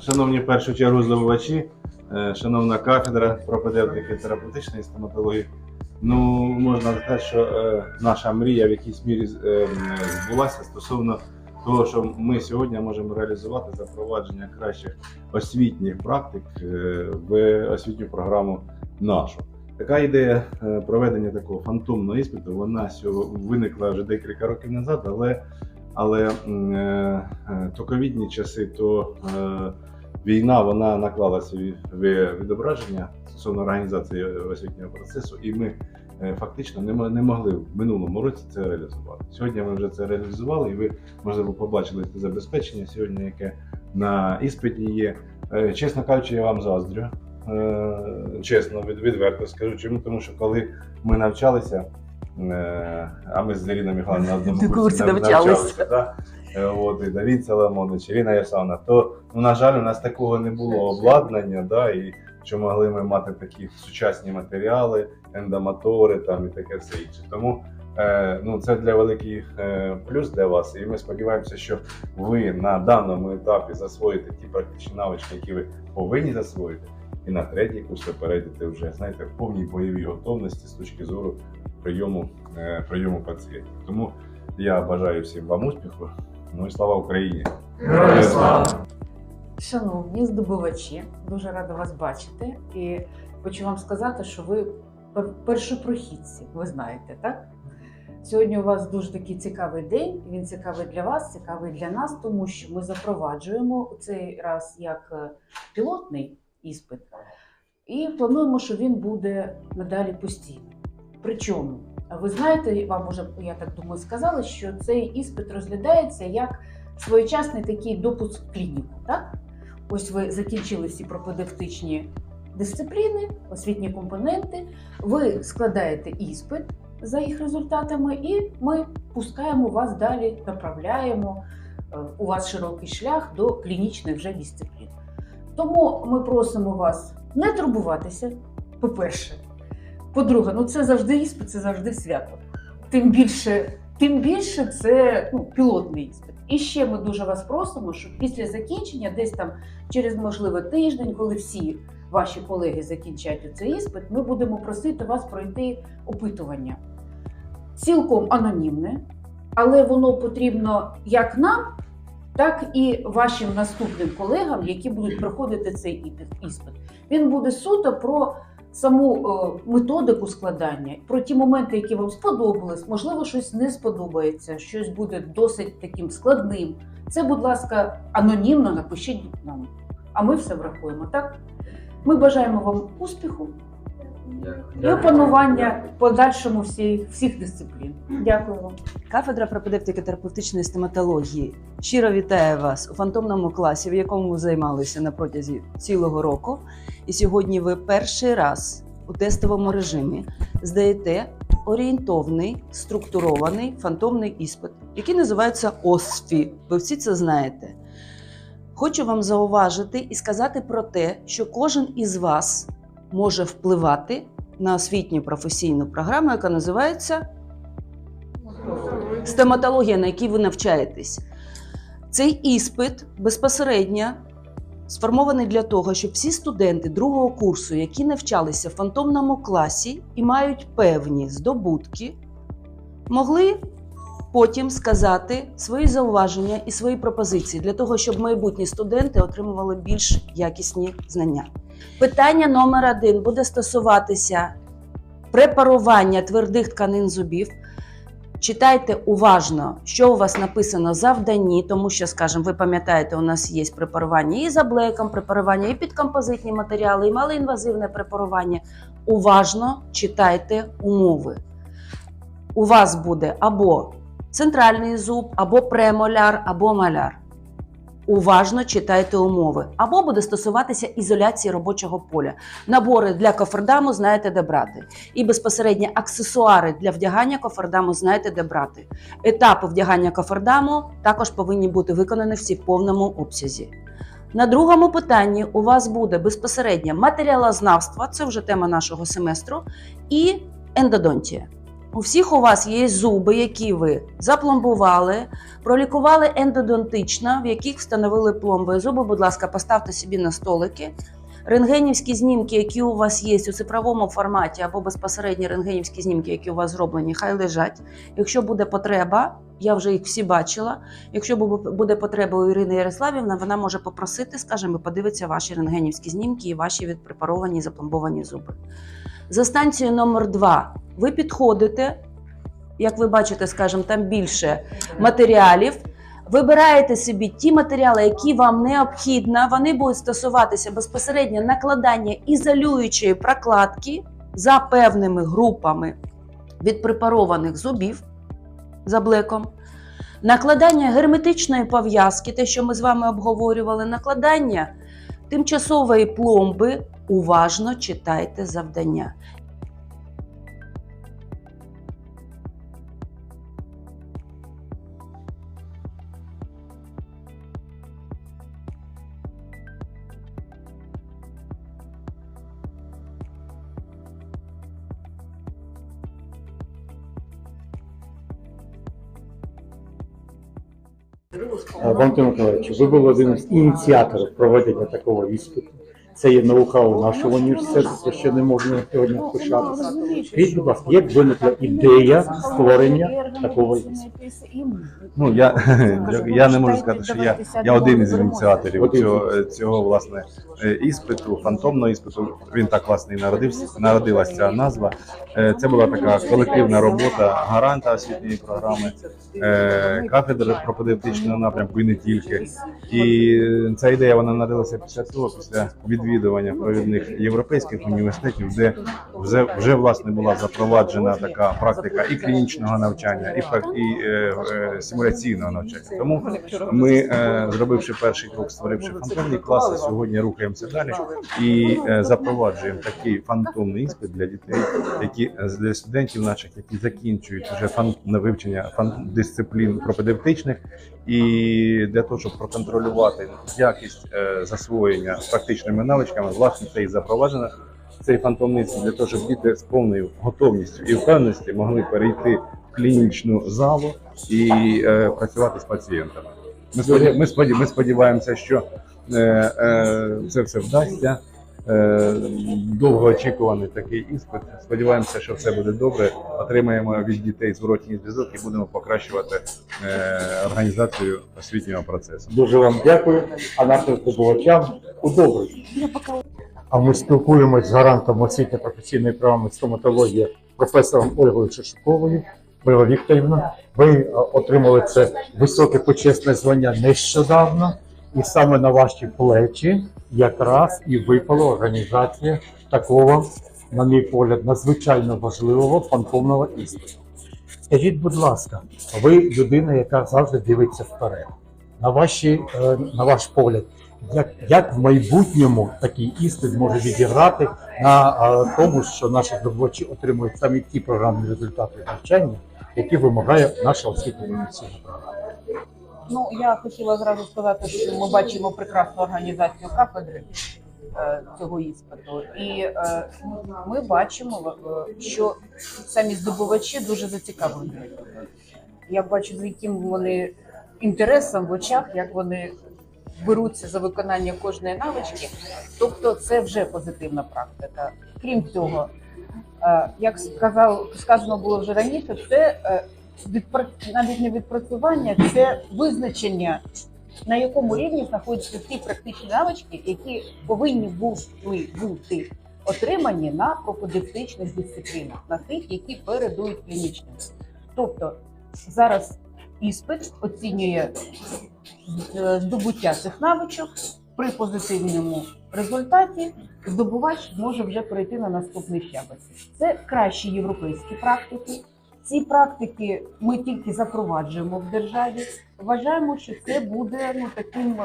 Шановні першу чергу здобувачі, е, шановна кафедра пропедевтики терапевтичної стоматології. Ну, можна сказати, що е, наша мрія в якійсь мірі е, збулася стосовно того, що ми сьогодні можемо реалізувати запровадження кращих освітніх практик в освітню програму нашу. Така ідея проведення такого фантомного іспиту, вона виникла вже декілька років назад, але, але е, е, то ковідні часи, то е, війна вона наклала свої відображення стосовно організації освітнього процесу, і ми фактично не, мо- не могли в минулому році це реалізувати. Сьогодні ми вже це реалізували, і ви можливо побачили це забезпечення сьогодні, яке на іспиті є. Чесно кажучи, я вам заздрю. Чесно, від, відверто скажу. Чому? Тому що коли ми навчалися, а ми з Заріною Михайловною на одному курсі курсі нав- навчалися, да? Е, От, і Давід Соломонович, Ірина Ясавна, то, ну, на жаль, у нас такого не було обладнання, да, і що могли ми мати такі сучасні матеріали, ендомотори там, і таке все інше. Тому е, ну, це для великий е, плюс для вас. І ми сподіваємося, що ви на даному етапі засвоїте ті практичні навички, які ви повинні засвоїти, і на третій курс ви перейдете вже знаєте, в повній бойовій готовності з точки зору прийому, е, прийому пацієнтів. Тому я бажаю всім вам успіху. Ну і слава Україні! Героям слава! Шановні здобувачі, дуже рада вас бачити. І хочу вам сказати, що ви першопрохідці, ви знаєте, так? Сьогодні у вас дуже такий цікавий день. Він цікавий для вас, цікавий для нас, тому що ми запроваджуємо у цей раз як е, пілотний іспит, і плануємо, що він буде надалі постійним. Причому, ви знаєте, вам уже я так думаю, сказали, що цей іспит розглядається як своєчасний такий допуск в клініку. Так? Ось ви закінчили всі пропедевтичні дисципліни, освітні компоненти, ви складаєте іспит за їх результатами, і ми пускаємо вас далі, направляємо. Е, У вас широкий шлях до клінічних вже дисциплін. Тому ми просимо вас не турбуватися, по-перше. По-друге, ну це завжди іспит, це завжди свято. Тим більше, тим більше це ну, пілотний іспит. І ще ми дуже вас просимо, щоб після закінчення, десь там через можливо тиждень, коли всі ваші колеги закінчать цей іспит, ми будемо просити вас пройти опитування. Цілком анонімне, але воно потрібно як нам, так і вашим наступним колегам, які будуть проходити цей іспит. Він буде суто про саму е, методику складання, про ті моменти, які вам сподобались, можливо, щось не сподобається, щось буде досить таким складним. Це, будь ласка, анонімно напишіть нам, а ми все врахуємо. Так ми бажаємо вам успіху і опанування в подальшому всіх, всіх дисциплін. Дякую вам. Кафедра пропедевтики терапевтичної стоматології щиро вітає вас у фантомному класі, в якому ви займалися на протязі цілого року. І сьогодні ви перший раз у тестовому режимі здаєте орієнтовний структурований фантомний іспит, який називається ОСФІ. Ви всі це знаєте. Хочу вам зауважити і сказати про те, що кожен із вас може впливати на освітню професійну програму, яка називається стоматологія, на якій ви навчаєтесь. Цей іспит безпосередньо сформований для того, щоб всі студенти другого курсу, які навчалися в фантомному класі і мають певні здобутки, могли потім сказати свої зауваження і свої пропозиції для того, щоб майбутні студенти отримували більш якісні знання. Питання номер один буде стосуватися препарування твердих тканин зубів. Читайте уважно, що у вас написано завданні, тому що, скажімо, ви пам'ятаєте, у нас є препарування і за блеком, препарування, і підкомпозитні матеріали, і малоінвазивне препарування. Уважно читайте умови. У вас буде або центральний зуб, або премоляр, або маляр. Уважно читайте умови, або буде стосуватися ізоляції робочого поля. Набори для кофердаму знаєте, де брати і безпосередньо аксесуари для вдягання кофердаму знаєте, де брати. Етапи вдягання кофердаму також повинні бути виконані всі в повному обсязі. На другому питанні у вас буде безпосередньо матеріалознавство, це вже тема нашого семестру, і ендодонтія. У всіх у вас є зуби, які ви запломбували, пролікували ендодонтично, в яких встановили пломби. Зуби, будь ласка, поставте собі на столики. Рентгенівські знімки, які у вас є у цифровому форматі, або безпосередні рентгенівські знімки, які у вас зроблені, хай лежать. Якщо буде потреба, я вже їх всі бачила. Якщо буде потреба у Ірини Ярославівни, вона може попросити, скажімо, і подивиться ваші рентгенівські знімки і ваші відпрепаровані запломбовані зуби. За станцією номер 2 ви підходите, як ви бачите, скажімо, там більше матеріалів. Вибираєте собі ті матеріали, які вам необхідно. Вони будуть стосуватися безпосередньо накладання ізолюючої прокладки за певними групами відпрепарованих зубів за блеком, накладання герметичної пов'язки, те, що ми з вами обговорювали, накладання тимчасової пломби. Уважно читайте завдання. Валентин Миколаївич, ви були один з ініціаторів проведення такого іспиту. Це є наука у нашого університету, це ще не можна сьогодні пишатися. Скажіть, будь ласка, як виникла ідея створення такого? Ну я, я не можу сказати, що я, я один із ініціаторів цього, цього власне е, іспиту, фантомного іспиту. Він так власне і народився. Народилася ця назва. Е, Це була така колективна робота гаранта освітньої програми, е, кафедри пропедевтичного напрямку і не тільки. І ця ідея вона народилася після того, після відвідування провідних європейських університетів, де вже вже власне була запроваджена така практика і клінічного навчання, і і е, е, симуляційного навчання. Тому ми, е, зробивши перший крок, створивши фантомні класи, сьогодні рухаємося далі і е, запроваджуємо такий фантомний іспит для дітей, які е, для студентів наших, які закінчують вже фан на вивчення фан дисциплін пропедевтичних, і для того, щоб проконтролювати якість е, засвоєння практичними навичками, власне, це і запроваджено. Цей фантомний для того, щоб діти з повною готовністю і впевненістю могли перейти в клінічну залу і е, працювати з пацієнтами. Ми, споді... ми сподіваємося, що е, е, це все вдасться. Е, довгоочікуваний такий іспит. Сподіваємося, що все буде добре. Отримаємо від дітей зворотній зв'язок і будемо покращувати е, організацію освітнього процесу. Дуже вам дякую, а нашим здобувачам удобрить. А ми спілкуємось з гарантом освіти професійної програми стоматологія професором Ольгою Шишуковою. Ольга Вікторівна, ви е, отримали це високе почесне звання нещодавно, і саме на ваші плечі якраз і випала організація такого, на мій погляд, надзвичайно важливого фантомного іспиту. Скажіть, будь ласка, ви людина, яка завжди дивиться вперед. На, ваші, е, на ваш погляд, як, як в майбутньому такий іспит може відіграти на е, тому, що наші здобувачі отримують саме ті програмні результати навчання, які вимагає наша освітня професійна програма? Ну, я хотіла зразу сказати, що ми бачимо прекрасну організацію кафедри е, цього іспиту, і е, ми бачимо, е, що самі здобувачі дуже зацікавлені. Я бачу, з яким вони інтересом в очах, як вони беруться за виконання кожної навички. Тобто, це вже позитивна практика. Крім цього, як сказав, сказано було вже раніше, це навіть не відпрацювання, це визначення, на якому рівні знаходяться ті практичні навички, які повинні бути, бути отримані на пропедевтичних дисциплінах, на тих, які передують клінічним. Тобто зараз іспит оцінює е, здобуття цих навичок при позитивному результаті. Здобувач може вже перейти на наступний щабель. Це кращі європейські практики. Ці практики ми тільки запроваджуємо в державі. Вважаємо, що це буде ну таким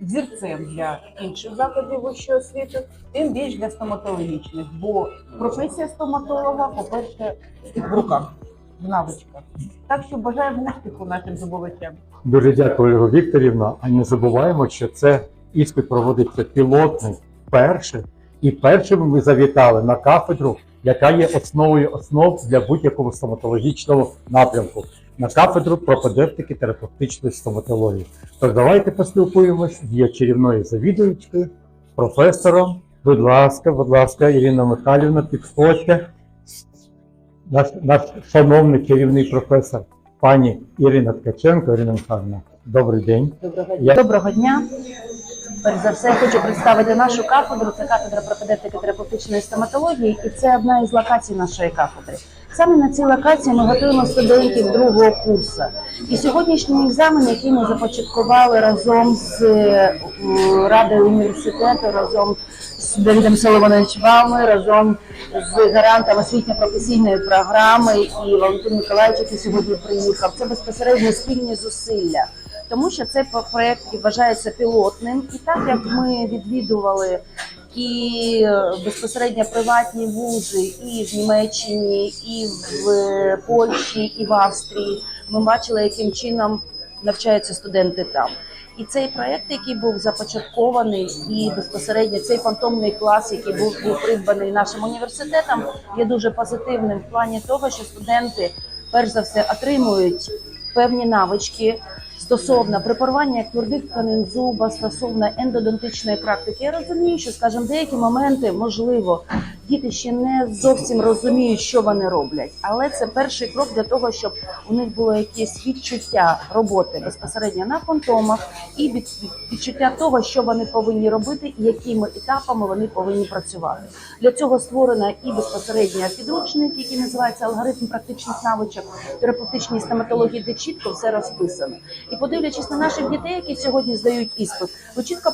зірцем для інших закладів вищої освіти, тим більш для стоматологічних, бо професія стоматолога, по-перше, в руках, в навичках. Так що бажаємо успіху нашим здобувачам. Дуже дякую, Ольга Вікторівна. А не забуваємо, що це іспит проводиться пілотний вперше. І першими ми завітали на кафедру яка є основою основ для будь-якого стоматологічного напрямку на кафедру пропедевтики терапевтичної стоматології. Тож давайте поспілкуємось з її чарівною завідувачкою, професором. Будь ласка, будь ласка, Ірина Михайлівна, підходьте. Наш, наш шановний керівний професор, пані Ірина Ткаченко. Ірина Михайлівна, добрий день. Доброго Я- Доброго дня. Перш за все, хочу представити нашу кафедру. Це кафедра пропедевтики терапевтичної стоматології, і це одна із локацій нашої кафедри. Саме на цій локації ми готуємо студентів другого курсу. І сьогоднішній екзамен, який ми започаткували разом з е, радою університету, разом з Давідом Соломоновичем, разом з гарантом освітньо-професійної програми і Валентин Миколаївич, який сьогодні приїхав. Це безпосередньо спільні зусилля тому що цей проект вважається пілотним, і так як ми відвідували і е, безпосередньо приватні вузи і в Німеччині, і в е, Польщі, і в Австрії, ми бачили, яким чином навчаються студенти там. І цей проект, який був започаткований, і безпосередньо цей фантомний клас, який був, був придбаний нашим університетом, є дуже позитивним в плані того, що студенти перш за все отримують певні навички стосовно препарування твердих тканин зуба, стосовно ендодонтичної практики. Я розумію, що, скажімо, деякі моменти можливо. Діти ще не зовсім розуміють, що вони роблять, але це перший крок для того, щоб у них було якесь відчуття роботи безпосередньо на фантомах і від, від- відчуття того, що вони повинні робити і якими етапами вони повинні працювати. Для цього створено і безпосередньо підручник, який називається алгоритм практичних навичок терапевтичній стоматології, де чітко все розписано. І подивлячись на наших дітей, які сьогодні здають іспит, ви чітко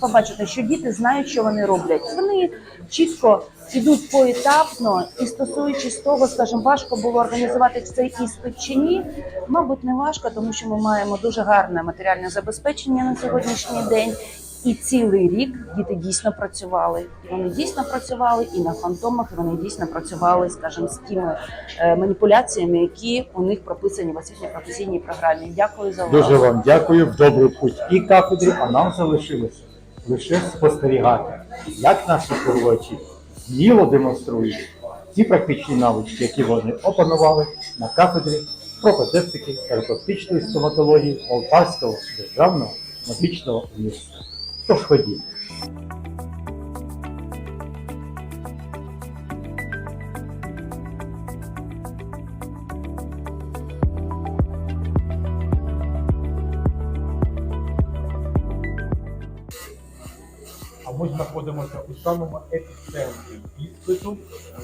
побачите, що діти знають, що вони роблять. Вони чітко йдуть поетапно і стосуючись того, скажімо, важко було організувати цей іспит чи ні. Мабуть, не важко, тому що ми маємо дуже гарне матеріальне забезпечення на сьогоднішній день. І цілий рік діти дійсно працювали. І Вони дійсно працювали і на фантомах, і вони дійсно працювали, скажімо, з тими е, маніпуляціями, які у них прописані в освітньо професійній програмі. Дякую за увагу. Дуже вам дякую. В добрий путь і кафедрі, а нам залишилося лише спостерігати, як наші коровачі діло демонструють ті практичні навички, які вони опанували на кафедрі пропедевтики терапевтичної стоматології Полтавського державного медичного університету. Тож ходіть. А ми знаходимося у самому епіцентрі іспиту.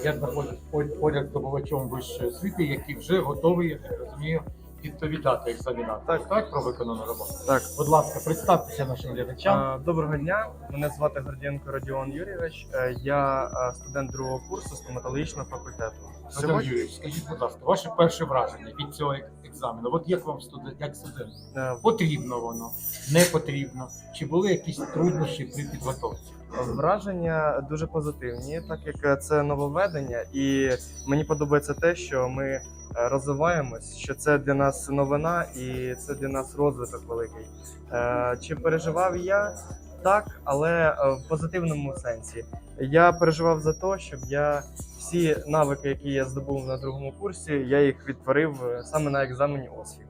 Я знаходжусь по- поряд з здобувачом вищої освіти, який вже готовий, я так розумію, відповідати екзаменам. Так, так, про виконану роботу. Так. Будь ласка, представтеся нашим глядачам. Доброго дня. Мене звати Гордієнко Родіон Юрійович. Е, Я е, студент другого курсу стоматологічного факультету. Вадим Юрійович, скажіть, будь ласка, ваше перше враження від цього ек- екзамену? От як вам студент, як студент? Е, Потрібно воно, не потрібно? Чи були якісь труднощі при підготовці? Враження дуже позитивні, так як це нововведення, і мені подобається те, що ми е, розвиваємось, що це для нас новина і це для нас розвиток великий. Е, Чи переживав я? Так, але е, в позитивному сенсі. Я переживав за те, щоб я всі навики, які я здобув на другому курсі, я їх відтворив е, саме на екзамені ОСФІ.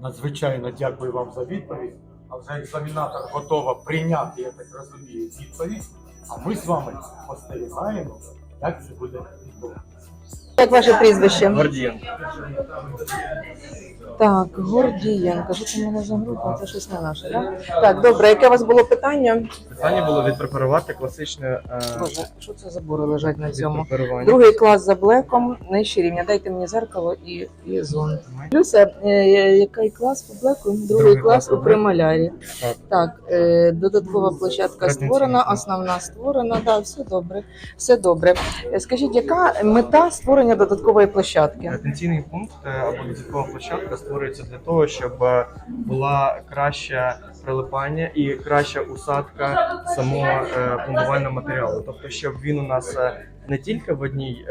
Надзвичайно дякую вам за відповідь. А вже екзаменатор готова прийняти, я так розумію, відповідь. А ми з вами спостерігаємо, як це буде відбуватися. Як ваше прізвище? Гордієнко. Так, Гордієнко. Що це в мене за група? Це щось не наше, так? Так, добре, яке у вас було питання? Питання було відпрепарувати класичне е, Боже, що це за бури лежать на цьому? відпрепарування. Другий клас за блеком, нижче рівня. Дайте мені зеркало і, і зон. Люся, е, який клас по блеку? Другий, Другий клас клас у прималярі. Так. Так, е, додаткова площадка створена, основна створена. Да, все добре. Все добре. Е, Скажіть, яка мета створення додаткової площадки? Ретенційний пункт е, або відсоткова площадка створюється для того, щоб е, була краще прилипання і краща усадка самого е, пломбувального матеріалу. Тобто, щоб він у нас не тільки в одній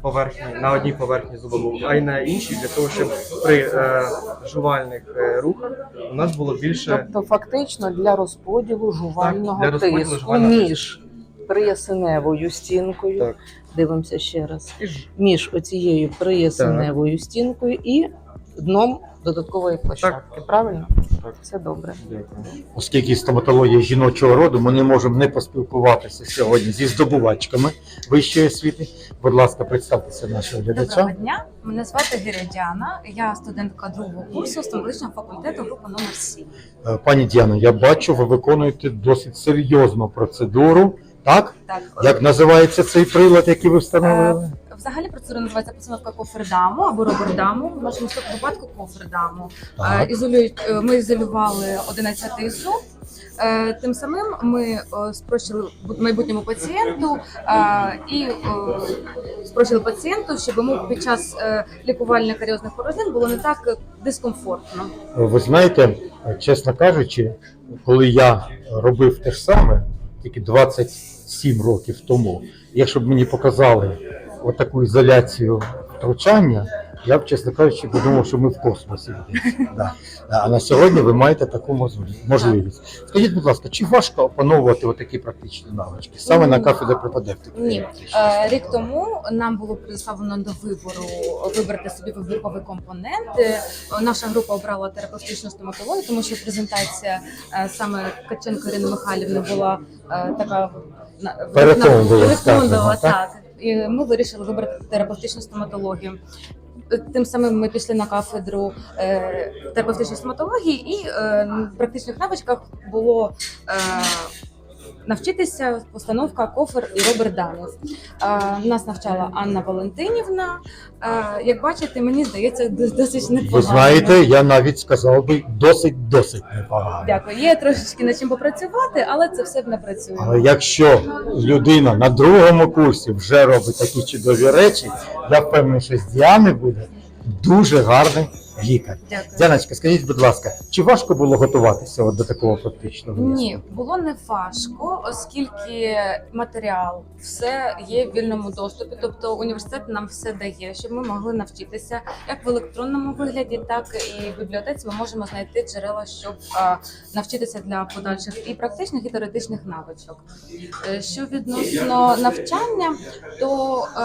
поверхні, на одній поверхні зубову, а й на іншій, для того, щоб при е, жувальних е, рухах у нас було більше Тобто фактично для розподілу жувального для розподілу тиску жувального між приясеневою стінкою Так. дивимося ще раз, між оцією приясеневою стінкою і дном додаткової площадки. Правильно? Так. Все добре. Оскільки стоматологія жіночого роду, ми не можемо не поспілкуватися сьогодні зі здобувачками вищої освіти. Будь ласка, представтеся нашим Доброго Тобто дня. Мене звати Геродяна. Я студентка другого курсу стоматологічного факультету групи номер 7. Е, Пані Діано, я бачу, ви виконуєте досить серйозну процедуру. Так? Так, Як називається цей прилад, який ви встановили? е, взагалі процедура називається постановка кофердаму або робердаму. В нашому випадку кофердаму. Е, Так. Ізолюють, е, ми ізолювали 11 зуб. Е, Тим самим ми е, спрощили бу- майбутньому пацієнту е, і е, спрощили пацієнту, щоб йому під час е, лікування каріозних порожнин було не так е, дискомфортно. Ви знаєте, чесно кажучи, коли я робив те ж саме, тільки 27 років тому, якщо б мені показали отаку ізоляцію втручання, я б, чесно кажучи, подумав, що ми в космосі. Да. А на сьогодні ви маєте таку можливість-. Скажіть, будь ласка, чи важко опановувати отакі практичні навички саме на кафедрі пропедевтики? Ні. Е, Рік тому нам було представлено до вибору вибрати собі вибірковий компонент. Е, Наша група обрала терапевтичну стоматологію, тому що презентація е, саме Каченко Ірини Михайлівни була така так? так. І ми вирішили вибрати терапевтичну стоматологію. Тим самим ми пішли на кафедру е, терапевтичної стоматології, і е, в практичних навичках було е, навчитися постановка кофер і Роберт Данус. Е, нас навчала Анна Валентинівна. Е, як бачите, мені здається, дос- досить непогано. Ви знаєте, я навіть сказав би досить досить непогано. Дякую. Є трошечки над чим попрацювати, але це все не працює. Але якщо людина на другому курсі вже робить такі чудові речі, я впевнений, що з Діани буде дуже гарний лікар. Дякую. Діаночка, скажіть, будь ласка, чи важко було готуватися от до такого практичного Ні, було не важко, оскільки матеріал все є в вільному доступі. Тобто університет нам все дає, щоб ми могли навчитися як в електронному вигляді, так і в бібліотеці. Ми можемо знайти джерела, щоб а, навчитися для подальших і практичних, і теоретичних навичок. Е, Що відносно навчання, то е,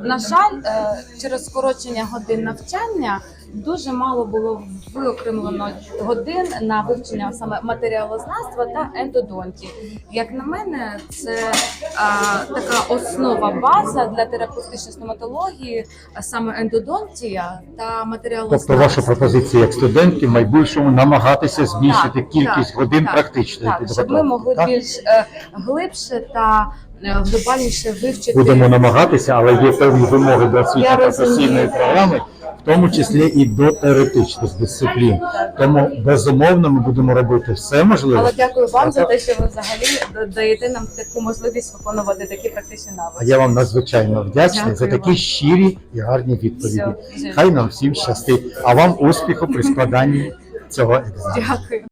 на жаль, е, через скорочення годин навчання дуже мало було виокремлено годин на вивчення саме матеріалознавства та ендодонтії. Як на мене, це а, така основа база для терапевтичної стоматології, а саме ендодонтія та матеріалознавство. Тобто ваша пропозиція як студентки в майбутньому намагатися збільшити Так, кількість так, годин так, практичної Так, щоб ми могли так? більш е, глибше та е, глобальніше вивчити Будемо намагатися, але є певні вимоги до освітньо професійної програми, тому числі і до теоретичних дисциплін. Тому безумовно ми будемо робити все можливе. Але дякую вам за те, що ви взагалі да- даєте нам таку можливість виконувати такі практичні А навички. я вам надзвичайно вдячний Дякую за такі вам. щирі і гарні відповіді. Все, Хай нам всім щастить. А вам успіху при складанні цього екзамену. дякую.